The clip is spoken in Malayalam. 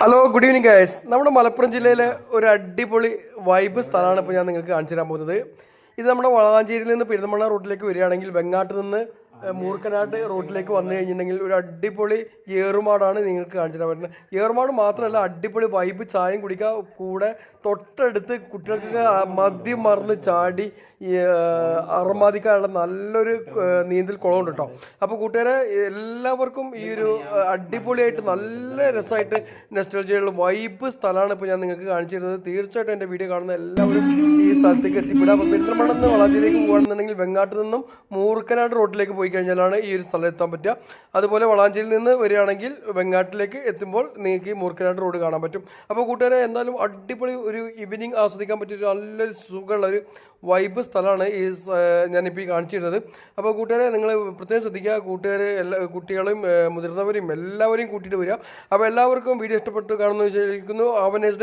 ഹലോ ഗുഡ് ഈവനിങ് ഗൈസ് നമ്മുടെ മലപ്പുറം ജില്ലയിലെ ഒരു അടിപൊളി വൈബ് സ്ഥലമാണ് ഇപ്പോൾ ഞാൻ നിങ്ങൾക്ക് കാണിച്ചു തരാൻ പോകുന്നത്. ഇത് നമ്മുടെ വളാഞ്ചേരിയിൽ നിന്ന് പെരുന്തമണ്ണ റൂട്ടിലേക്ക് വരികയാണെങ്കിൽ വെങ്ങാട്ട് നിന്ന് മൂർക്കനാട്ട് റോഡിലേക്ക് വന്നു കഴിഞ്ഞിട്ടുണ്ടെങ്കിൽ ഒരു അടിപൊളി ഏറുമാടാണ് നിങ്ങൾക്ക് കാണിച്ചു തരാൻ പറ്റുന്നത്. ഏറുമാട് മാത്രമല്ല അടിപൊളി വൈബ് ചായം കുടിക്കുക കൂടെ തൊട്ടടുത്ത് കുട്ടികൾക്ക് മദ്യം മറന്ന് ചാടി അറുമാതിക്കാനുള്ള നല്ലൊരു നീന്തൽ കുളമുണ്ട് കേട്ടോ. അപ്പോൾ കൂട്ടുകാരെ എല്ലാവർക്കും ഈ ഒരു അടിപൊളിയായിട്ട് നല്ല രസമായിട്ട് നെസ്റ്റോളജിയുള്ള വൈബ് സ്ഥലമാണ് ഇപ്പോൾ ഞാൻ നിങ്ങൾക്ക് കാണിച്ചു തരുന്നത്. തീർച്ചയായിട്ടും എന്റെ വീഡിയോ കാണുന്ന എല്ലാവരും ഈ സ്ഥലത്തേക്ക് എത്തിപ്പെടുക. അപ്പോൾ പെരുന്തൽമണ്ണെന്ന് വളരെയധികം പോകുകയാണെന്നുണ്ടെങ്കിൽ വെങ്ങാട്ട് നിന്നും മൂർക്കനാട് റോഡിലേക്ക് പോയി കഴിഞ്ഞാലാണ് ഈ ഒരു സ്ഥലം എത്താൻ പറ്റുക. അതുപോലെ വളാഞ്ചേരിയിൽ നിന്ന് വരികയാണെങ്കിൽ വെങ്ങാട്ടിലേക്ക് എത്തുമ്പോൾ നിങ്ങൾക്ക് മൂർക്കനാട് റോഡ് കാണാൻ പറ്റും. അപ്പോൾ കൂട്ടുകാരെ എന്തായാലും അടിപൊളി ഒരു ഈവനിങ് ആസ്വദിക്കാൻ പറ്റിയ നല്ലൊരു സുഖമുള്ള ഒരു വൈബ് സ്ഥലമാണ് ഈ ഞാനിപ്പോൾ ഈ കാണിച്ചിരുന്നത്. അപ്പോൾ കൂട്ടുകാരെ നിങ്ങൾ പ്രത്യേകം ശ്രദ്ധിക്കുക. കൂട്ടുകാർ എല്ലാ കുട്ടികളെയും ഏഹ്, മുതിർന്നവരെയും എല്ലാവരെയും കൂട്ടിയിട്ട് വരിക. അപ്പോൾ എല്ലാവർക്കും വീഡിയോ ഇഷ്ടപ്പെട്ട് കാണുന്നു വിചാരിക്കുന്നു. അവനേഴ്സ്